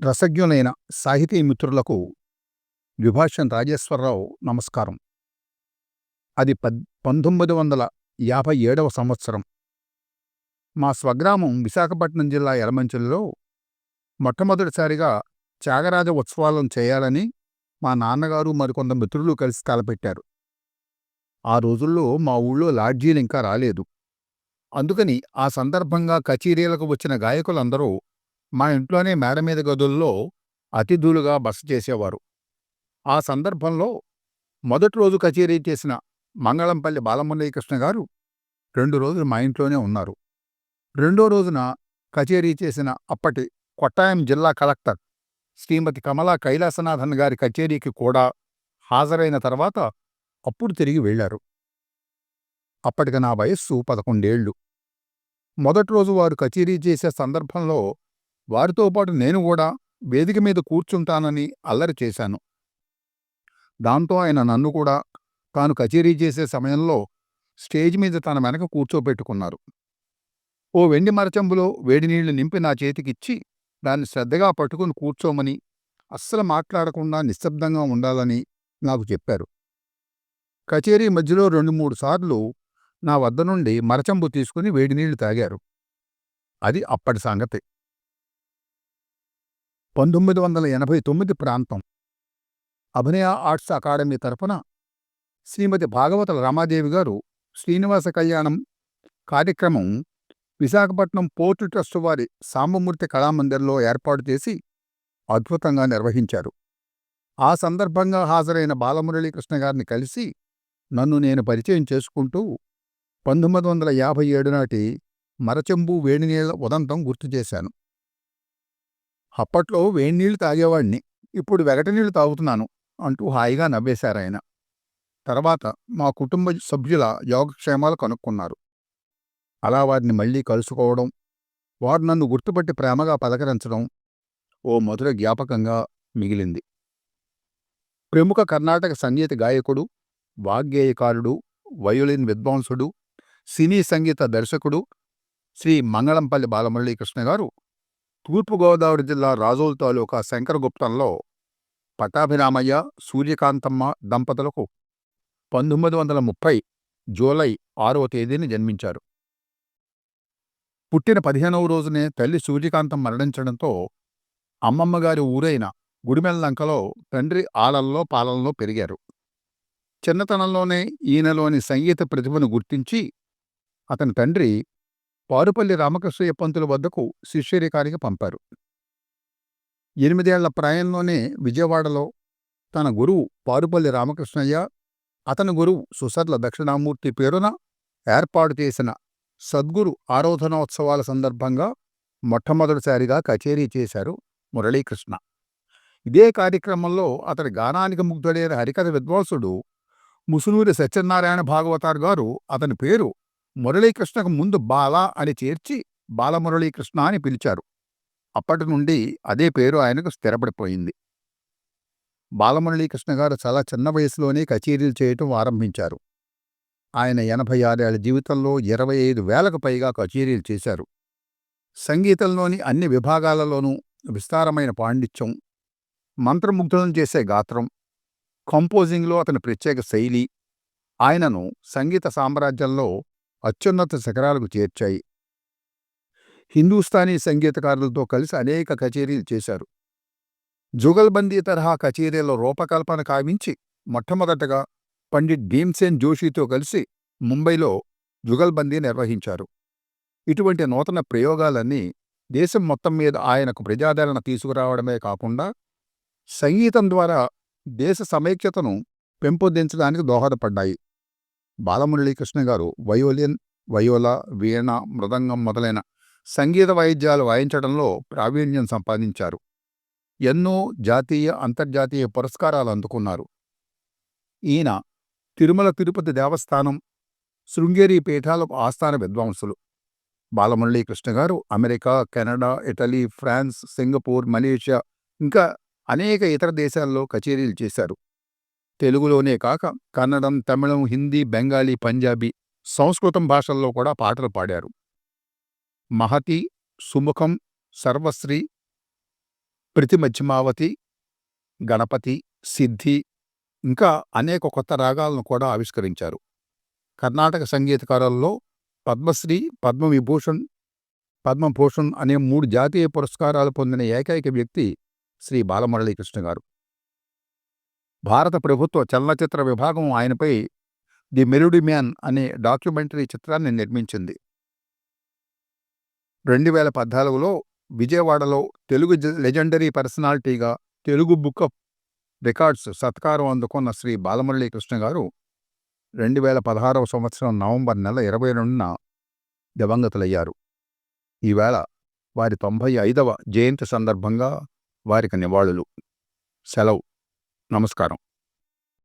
రసజ్ఞులైన సాహితీ మిత్రులకు విభాషన్ రాజేశ్వరరావు నమస్కారం. అది పద్ పంతొమ్మిది వందల యాభై ఏడవ సంవత్సరం. మా స్వగ్రామం విశాఖపట్నం జిల్లా ఎలమంచిలో మొట్టమొదటిసారిగా త్యాగరాజ ఉత్సవాలను చేయాలని మా నాన్నగారు మరికొంత మిత్రులు కలిసి తలపెట్టారు. ఆ రోజుల్లో మా ఊళ్ళో లాడ్జీలు ఇంకా రాలేదు. అందుకని ఆ సందర్భంగా కచేరీలకు వచ్చిన గాయకులందరూ మా ఇంట్లోనే మేడ మీద గదుల్లో అతిథులుగా బస చేసేవారు. ఆ సందర్భంలో మొదటి రోజు కచేరీ చేసిన మంగళంపల్లి బాలమురళీకృష్ణ గారు రెండు రోజులు మా ఇంట్లోనే ఉన్నారు. రెండో రోజున కచేరీ చేసిన అప్పటి కొట్టాయం జిల్లా కలెక్టర్ శ్రీమతి కమలా కైలాసనాథన్ గారి కచేరీకి కూడా హాజరైన తర్వాత అప్పుడు తిరిగి వెళ్ళారు అప్పటికి నా వయస్సు పదకొండేళ్ళు మొదటి రోజు వారు కచేరీ చేసే సందర్భంలో వారితో పాటు నేను కూడా వేదిక మీద కూర్చుంటానని అల్లరి చేశాను. దాంతో ఆయన నన్ను కూడా తాను కచేరీ చేసే సమయంలో స్టేజ్ మీద తన వెనక కూర్చోబెట్టుకున్నారు. ఓ వెండి మరచంబులో వేడి నీళ్ళు నింపి నా చేతికిచ్చి దాన్ని శ్రద్ధగా పట్టుకుని కూర్చోమని అస్సలు మాట్లాడకుండా నిశ్శబ్దంగా ఉండాలని నాకు చెప్పారు. కచేరీ మధ్యలో రెండు మూడు సార్లు నా వద్ద నుండి మరచంబు తీసుకుని వేడి నీళ్ళు తాగారు. అది అప్పటి సంగతి. పంతొమ్మిది వందల ఎనభై తొమ్మిది ప్రాంతం. అభినయ ఆర్ట్స్ అకాడమీ తరపున శ్రీమతి భాగవతుల రామాదేవి గారు శ్రీనివాస కళ్యాణం కార్యక్రమం విశాఖపట్నం పోర్టు ట్రస్టు వారి సాంబమూర్తి కళామందిర్లో ఏర్పాటు చేసి అద్భుతంగా నిర్వహించారు. ఆ సందర్భంగా హాజరైన బాలమురళీకృష్ణ గారిని కలిసి నన్ను నేను పరిచయం చేసుకుంటూ పంతొమ్మిది వందల యాభై ఏడు నాటి మరచెంబు వేడినీళ్ళ ఉదంతం గుర్తు చేశాను. అప్పట్లో వేడినీళ్ళు తాగేవాడిని. ఇప్పుడు వెగటనీళ్ళు తాగుతున్నాను అంటూ హాయిగా నవ్వేశారాయన. తర్వాత మా కుటుంబ సభ్యుల యోగక్షేమాలు కనుక్కున్నారు. అలా వారిని మళ్ళీ కలుసుకోవడం వారు నన్ను గుర్తుపట్టి ప్రేమగా పలకరించడం ఓ మధుర జ్ఞాపకంగా మిగిలింది. ప్రముఖ కర్ణాటక సంగీత గాయకుడు వాగ్గేయకారుడు వయోలిన్ విద్వాంసుడు సినీ సంగీత దర్శకుడు శ్రీ మంగళంపల్లి బాలమురళీకృష్ణ గారు తూర్పుగోదావరి జిల్లా రాజోల్ తాలూకా శంకరగుప్తంలో పటాభిరామయ్య సూర్యకాంతమ్మ దంపతులకు పంతొమ్మిది వందల ముప్పై జూలై ఆరవ తేదీని జన్మించారు. పుట్టిన పదిహేనవ రోజునే తల్లి సూర్యకాంతం మరణించడంతో అమ్మమ్మగారి ఊరైన గుడిమెల్లంకలో తండ్రి ఆలల్లో పాలల్లో పెరిగారు. చిన్నతనంలోనే ఈయనలోని సంగీత ప్రతిభను గుర్తించి అతని తండ్రి పారుపల్లి రామకృష్ణయ్య పంతుల వద్దకు శిష్యరికానికి పంపారు. ఎనిమిదేళ్ళ ప్రాయంలోనే విజయవాడలో తన గురువు పారుపల్లి రామకృష్ణయ్య అతని గురువు సుసర్ల దక్షిణామూర్తి పేరున ఏర్పాటు చేసిన సద్గురు ఆరాధనోత్సవాల సందర్భంగా మొట్టమొదటిసారిగా కచేరీ చేశారు మురళీకృష్ణ. ఇదే కార్యక్రమంలో అతడి గానానికి ముగ్ధుడైన హరికథ విద్వాంసుడు ముసునూరి సత్యనారాయణ భాగవతార్ గారు అతని పేరు మురళీకృష్ణకు ముందు బాల అని చేర్చి బాలమురళీకృష్ణ అని పిలిచారు. అప్పటి నుండి అదే పేరు ఆయనకు స్థిరపడిపోయింది. బాలమురళీకృష్ణ గారు చాలా చిన్న వయసులోనే కచేరీలు చేయటం ఆరంభించారు. ఆయన ఎనభై ఆరేళ్ళ జీవితంలో ఇరవై ఐదు వేలకు పైగా కచేరీలు చేశారు. సంగీతంలోని అన్ని విభాగాలలోనూ విస్తారమైన పాండిత్యం మంత్రముగ్ధులను చేసే గాత్రం కంపోజింగ్లో అతని ప్రత్యేక శైలి ఆయనను సంగీత సామ్రాజ్యంలో అత్యున్నత శిఖరాలకు చేర్చాయి. హిందూస్థానీ సంగీతకారులతో కలిసి అనేక కచేరీలు చేశారు. జుగల్బందీ తరహా కచేరీల రూపకల్పన కావించి మొట్టమొదటగా పండిట్ భీమ్సేన్ జోషితో కలిసి ముంబైలో జుగల్బందీ నిర్వహించారు. ఇటువంటి నూతన ప్రయోగాలన్నీ దేశం మొత్తం మీద ఆయనకు ప్రజాదరణ తీసుకురావడమే కాకుండా సంగీతం ద్వారా దేశ సమైక్యతను పెంపొందించడానికి దోహదపడ్డాయి. బాలమురళీకృష్ణ గారు వయోలిన్ వయోల వీణ మృదంగం మొదలైన సంగీత వాయిద్యాలు వాయించడంలో ప్రావీణ్యం సంపాదించారు. ఎన్నో జాతీయ అంతర్జాతీయ పురస్కారాలు అందుకున్నారు. ఈయన తిరుమల తిరుపతి దేవస్థానం శృంగేరి పీఠాల ఆస్థాన విద్వాంసులు. Balamuralikrishna garu America Canada Italy France Singapore Malaysia ఇంకా అనేక ఇతర దేశాల్లో కచేరీలు చేశారు. తెలుగులోనే కాక కన్నడం తమిళం హిందీ బెంగాలీ పంజాబీ సంస్కృతం భాషల్లో కూడా పాటలు పాడారు. మహతి సుముఖం సర్వశ్రీ ప్రతిమధ్యమావతి గణపతి సిద్ధి ఇంకా అనేక కొత్త రాగాలను కూడా ఆవిష్కరించారు. కర్ణాటక సంగీతకారుల్లో పద్మశ్రీ పద్మవిభూషణ్ పద్మభూషణ్ అనే మూడు జాతీయ పురస్కారాలు పొందిన ఏకైక వ్యక్తి శ్రీ బాలమురళీకృష్ణ గారు. భారత ప్రభుత్వ చలనచిత్ర విభాగం ఆయనపై ది మెరుడి మ్యాన్ అనే డాక్యుమెంటరీ చిత్రాన్ని నిర్మించింది. రెండు వేల పద్నాలుగులో విజయవాడలో తెలుగు లెజెండరీ పర్సనాలిటీగా తెలుగు బుక్ ఆఫ్ రికార్డ్స్ సత్కారం అందుకున్న శ్రీ బాలమురళీకృష్ణ గారు రెండు వేల పదహారవ సంవత్సరం నవంబర్ నెల ఇరవై రెండున దివంగతులయ్యారు. ఈవేళ వారి తొంభై ఐదవ జయంతి సందర్భంగా వారికి నివాళులు. సెలవు. నమస్కారం.